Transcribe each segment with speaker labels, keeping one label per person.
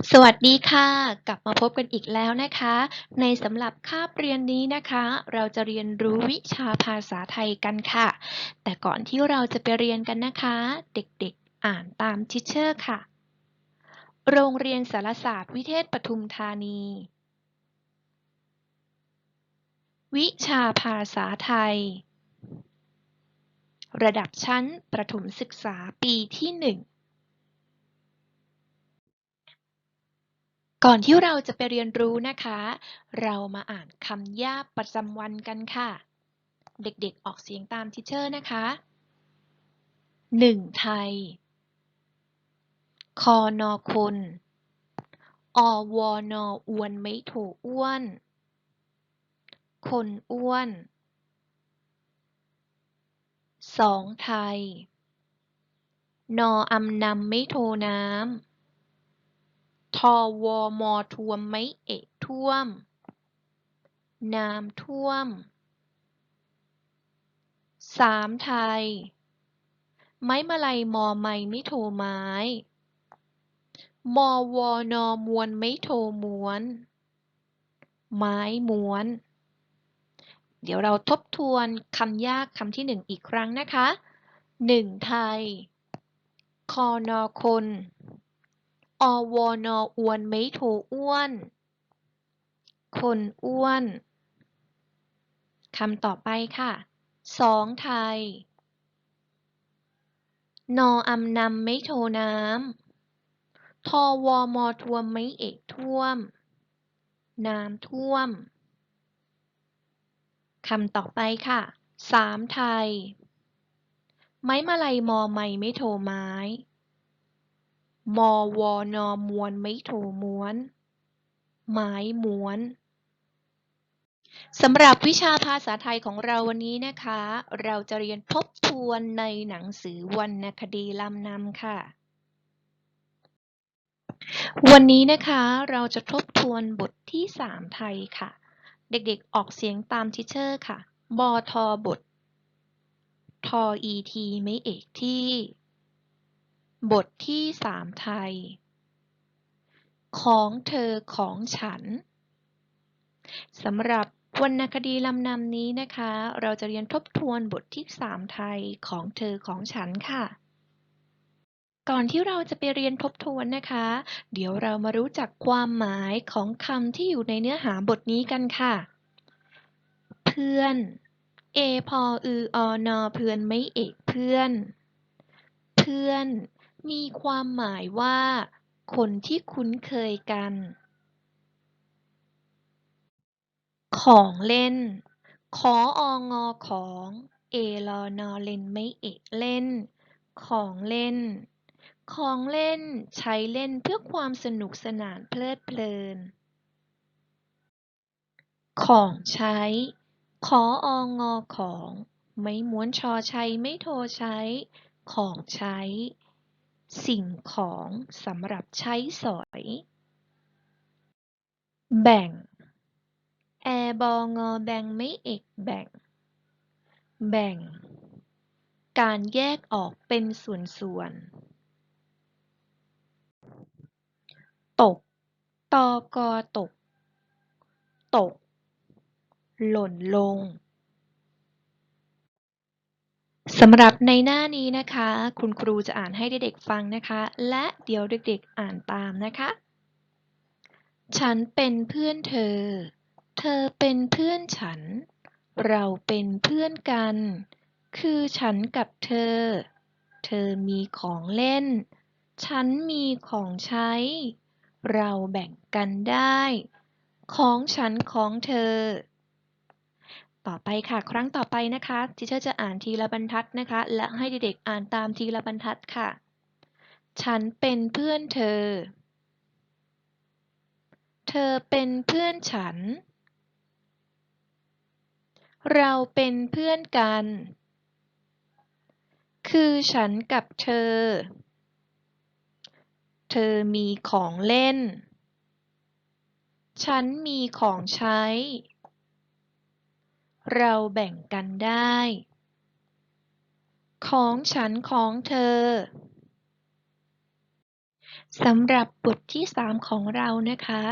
Speaker 1: สวัสดีค่ะ กลับมาพบกันอีกแล้วนะคะ ในสำหรับคาบเรียนนี้นะคะ เราจะเรียนรู้วิชาภาษาไทยกันค่ะ แต่ก่อนที่เราจะไปเรียนกันนะคะ เด็กๆอ่านตามทิเชอร์ค่ะ โรงเรียนสารศาสตร์วิเทศปทุมธานี วิชาภาษาไทย ระดับชั้นประถมศึกษาปีที่หนึ่ง ก่อนที่เราจะไปเรียนรู้นะคะ เรามาอ่านคำย่าประจำวันกันค่ะ เด็กๆออกเสียงตามทิเชอร์นะคะ 1. ไทย คอนอคน อวอนออวนไม่โถอ้วน คนอ้วน 2. ไทย นออำนำไม่โทน้ำ ทอวอมอทวมไม่เอะท่วม น้ำท่วม สามไทย ไม้มาลัยมอไม้ไม่โทไม้ มอวอนอมวนไม่โทม้วน ไม้ม้วน เดี๋ยวเราทบทวนคำยากคำที่หนึ่งอีกครั้งนะคะหนึ่งไทย คอนอคน อวอนออวนไม่โทอ้วน คนอ้วน คำต่อไปค่ะสองไทย นออำนำไม่โทน้ำ ทอวอมอทวมไม่เอกท่วม น้ำท่วม คำต่อไปค่ะสามไทย ไม้มาลัยมอไม้ไม่โทไม้ มอวอนอมวน ไม่โทม้วน ไม้ม้วนสำหรับวิชาภาษาไทยของเราวันนี้นะคะ เราจะเรียนทบทวนในหนังสือวรรณคดีลำนำค่ะ วันนี้นะคะเราจะทบทวนบทที่ 3 ไทยค่ะ เด็กๆออกเสียงตามทิเชอร์ค่ะ บอทอบท ทออีทีไม่เอกที่ บทที่3ไทย ของเธอของฉันสำหรับวรรณคดีลำนำนี้นะคะ เราจะเรียนทบทวนบทที่3ไทยของเธอของฉันค่ะ ก่อนที่เราจะไปเรียนทบทวนนะคะ เดี๋ยวเรามารู้จักความหมายของคำที่อยู่ในเนื้อหาบทนี้กันค่ะ เพื่อน เอพออืออนอเพื่อนไม่เอกเพื่อน เพื่อน มีความหมายว่า คนที่คุ้นเคยกัน ของเล่น ขอองอของ เอลอนอเล่นไม่เอกเล่น ของเล่น ของเล่นใช้เล่นเพื่อความสนุกสนานเพลิดเพลิน ของใช้ ขอองอของ ไม่ม้วนชอใช้ไม่โทใช้ ของใช้ สิ่งของสำหรับใช้สอย แบ่ง แอบองอแบ่งไม่เอกแบ่ง แบ่ง การแยกออกเป็นส่วนๆ ตก ตอกอตก ตก หล่นลง สำหรับในหน้านี้นะคะ คุณครูจะอ่านให้เด็กๆฟังนะคะ และเดี๋ยวเด็กๆอ่านตามนะคะ ฉันเป็นเพื่อนเธอ เธอเป็นเพื่อนฉัน เราเป็นเพื่อนกัน คือฉันกับเธอ เธอมีของเล่น ฉันมีของใช้ เราแบ่งกันได้ ของฉันของเธอ ต่อไปค่ะ ครั้งต่อไปนะคะทิเชอร์จะอ่านทีละบรรทัดนะคะ และให้เด็กๆอ่านตามทีละบรรทัดค่ะ ฉันเป็นเพื่อนเธอ เธอเป็นเพื่อนฉัน เราเป็นเพื่อนกัน คือฉันกับเธอ เธอมีของเล่น ฉันมีของใช้ เราแบ่งกันได้ ของฉันของเธอสำหรับบทที่ 3 ของเรานะคะ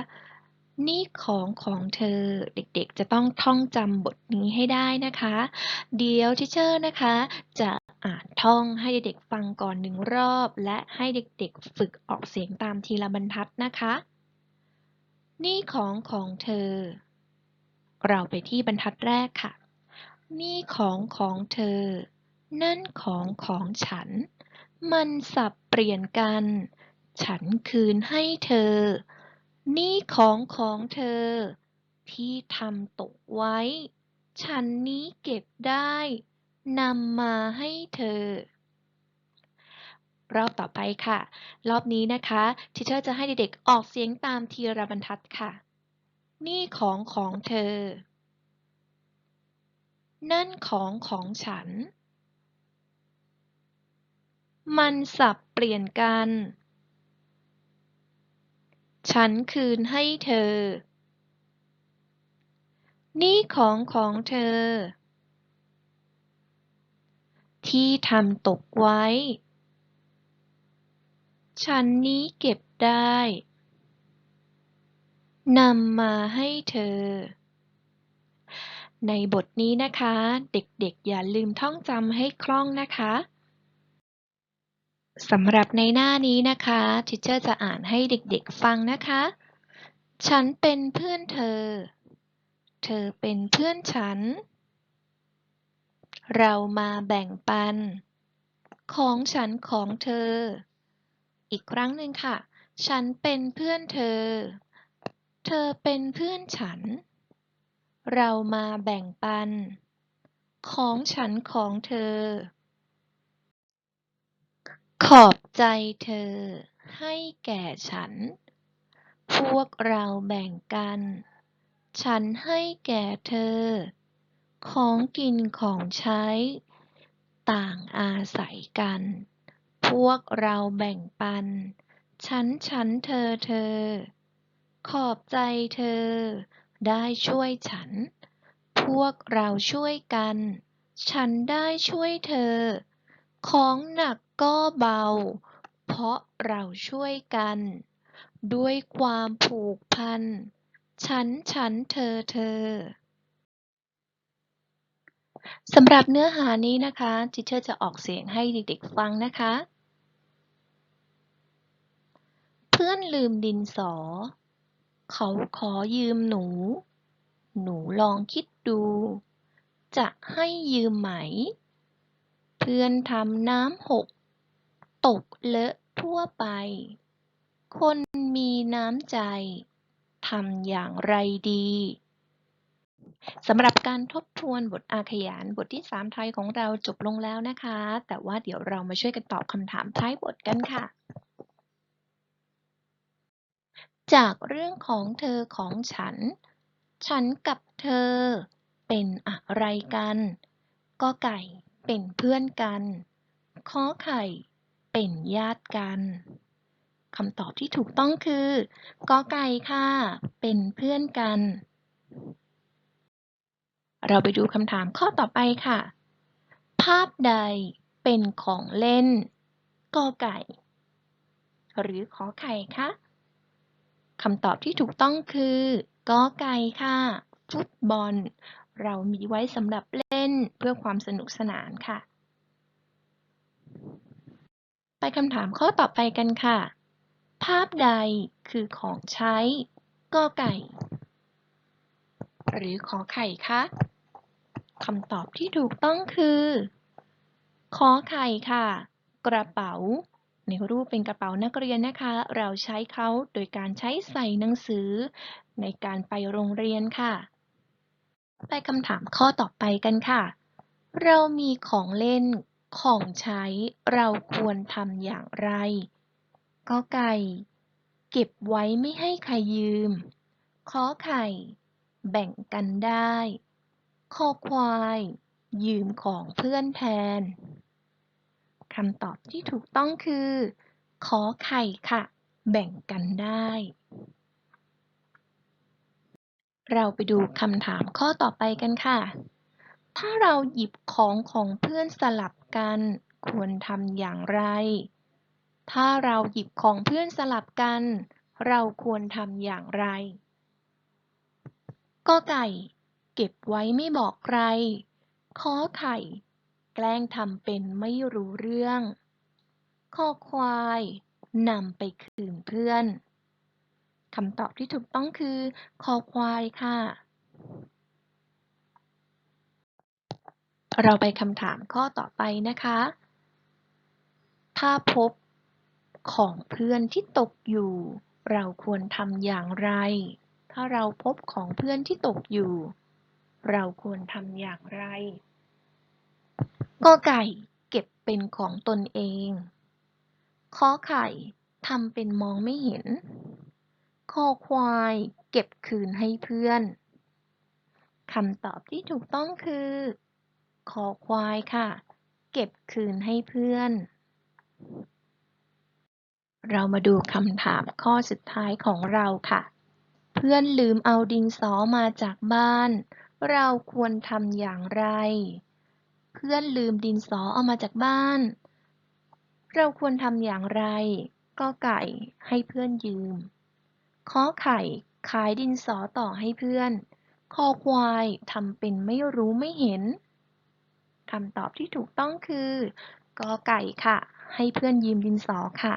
Speaker 1: นี่ของของเธอเด็กๆ จะต้องท่องจำบทนี้ให้ได้นะคะ เดี๋ยวทิเชอร์นะคะ จะอ่านท่องให้เด็กๆฟังก่อนหนึ่งรอบ และให้เด็กๆ ฝึกออกเสียงตามทีละบรรทัดนะคะ นี่ของของเธอ เราไปที่บรรทัดแรกค่ะ นี่ของของเธอ นั่นของของฉัน มันสับเปลี่ยนกัน ฉันคืนให้เธอ นี่ของของเธอ ที่ทำตกไว้ ฉันนี้เก็บได้นำมาให้เธอ รอบต่อไปค่ะ รอบนี้นะคะ ทิเชอร์จะให้เด็กๆออกเสียงตามทีละบรรทัดค่ะ นี่ของของเธอ นั่นของของฉัน มันสับเปลี่ยนกัน ฉันคืนให้เธอ นี่ของของเธอ ที่ทำตกไว้ ฉันนี้เก็บได้ นำมาให้เธอ ในบทนี้นะคะ เด็กๆ อย่าลืมท่องจำให้คล่องนะคะสำหรับในหน้านี้นะคะทิเชอร์จะอ่านให้เด็กๆฟังนะคะ ฉันเป็นเพื่อนเธอ เธอเป็นเพื่อนฉัน เรามาแบ่งปัน ของฉันของเธอ อีกครั้งหนึ่งค่ะ ฉันเป็นเพื่อนเธอ ธอเป็นเพื่อนฉัน เรามาแบ่งปัน ของฉันของเธอ ขอบใจเธอให้แก่ฉัน พวกเราแบ่งกัน ฉันให้แก่เธอ ของกินของใช้ ต่างอาศัยกัน พวกเราแบ่งปัน ฉันฉันเธอเธอ ขอบใจเธอ ได้ช่วยฉัน พวกเราช่วยกัน ฉันได้ช่วยเธอ ของหนักก็เบา เพราะเราช่วยกัน ด้วยความผูกพัน ฉันฉันเธอเธอสำหรับเนื้อหานี้นะคะทิเชอร์จะออกเสียงให้เด็กๆฟังนะคะ เพื่อนลืมดินสอ เขาขอยืมหนู หนูลองคิดดู จะให้ยืมไหม เพื่อนทำน้ำหก ตกเลอะทั่วไป คนมีน้ำใจทำอย่างไรดีสำหรับการทบทวนบทอาขยานบทที่ 3 ไทยของเราจบลงแล้วนะคะ แต่ว่าเดี๋ยวเรามาช่วยกันตอบคำถามท้ายบทกันค่ะ จากเรื่องของเธอของฉัน ฉันกับเธอ เป็นอะไรกัน ก็ไก่เป็นเพื่อนกันขอไข่เป็นญาติกันคำตอบที่ถูกต้องคือกอไก่ค่ะ เป็นเพื่อนกัน เราไปดูคำถามข้อต่อไปค่ะ ภาพใดเป็นของเล่นกอไก่ หรือขอไข่คะ คำตอบที่ถูกต้องคือกอไก่ค่ะ ฟุตบอล เรามีไว้สำหรับเล่นเพื่อความสนุกสนานค่ะ ไปคำถามข้อต่อไปกันค่ะ ภาพใดคือของใช้กอไก่ หรือขอไข่คะคำตอบที่ถูกต้องคือ ขอไข่ค่ะ กระเป๋า ในรูปเป็นกระเป๋านักเรียนนะคะ เราใช้เขาโดยการใช้ใส่หนังสือ ในการไปโรงเรียนค่ะ ไปคำถามข้อต่อไปกันค่ะ เรามีของเล่นของใช้เราควรทำอย่างไรก็ไก่ เก็บไว้ไม่ให้ใครยืมขอไข่ แบ่งกันได้คอควาย ยืมของเพื่อนแทนำตอบที่ถูกต้องคือ ขอไข่ค่ะ แบ่งกันได้ เราไปดูคำถามข้อต่อไปกันค่ะ ถ้าเราหยิบของของเพื่อนสลับกัน ควรทำอย่างไร ถ้าเราหยิบของเพื่อนสลับกัน เราควรทำอย่างไรก็ไก่ เก็บไว้ไม่บอกใครขอไข่ กล้งทำเป็นไม่รู้เรื่อง คอควายนำไปคืนเพื่อน คำตอบที่ถูกต้องคือ คอควายค่ะ เราไปคำถามข้อต่อไปนะคะ ถ้าพบของเพื่อนที่ตกอยู่ เราควรทำอย่างไร ถ้าเราพบของเพื่อนที่ตกอยู่ เราควรทำอย่างไร ก็ไก่เก็บเป็นของตนเองขอไข่ทำเป็นมองไม่เห็นคอควายเก็บคืนให้เพื่อนคำตอบที่ถูกต้องคือคอควายค่ะ เก็บคืนให้เพื่อน เรามาดูคำถามข้อสุดท้ายของเราค่ะ เพื่อนลืมเอาดินสอมาจากบ้าน เราควรทำอย่างไร เพื่อนลืมดินสอเอามาจากบ้าน เราควรทำอย่างไร ก็ไก่ ให้เพื่อนยืม ขอไข่ ขายดินสอต่อให้เพื่อน คอควายทำเป็นไม่รู้ไม่เห็นคำตอบที่ถูกต้องคือ กอไก่ค่ะ ให้เพื่อนยืมดินสอค่ะ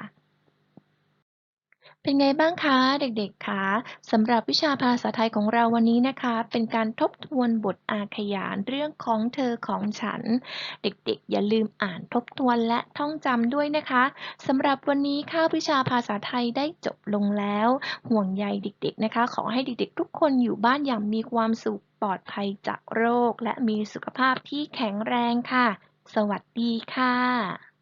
Speaker 1: เป็นไงบ้างคะเด็กๆคะสำหรับวิชาภาษาไทยของเราวันนี้นะคะ เป็นการทบทวนบทอาขยานเรื่องของเธอของฉัน เด็กๆ อย่าลืมอ่านทบทวนและท่องจำด้วยนะคะสำหรับวันนี้ค่าบวิชาภาษาไทยได้จบลงแล้ว ห่วงใยเด็กๆนะคะ ขอให้เด็กๆ ทุกคนอยู่บ้านอย่างมีความสุขปลอดภัยจากโรค และมีสุขภาพที่แข็งแรงค่ะ สวัสดีค่ะ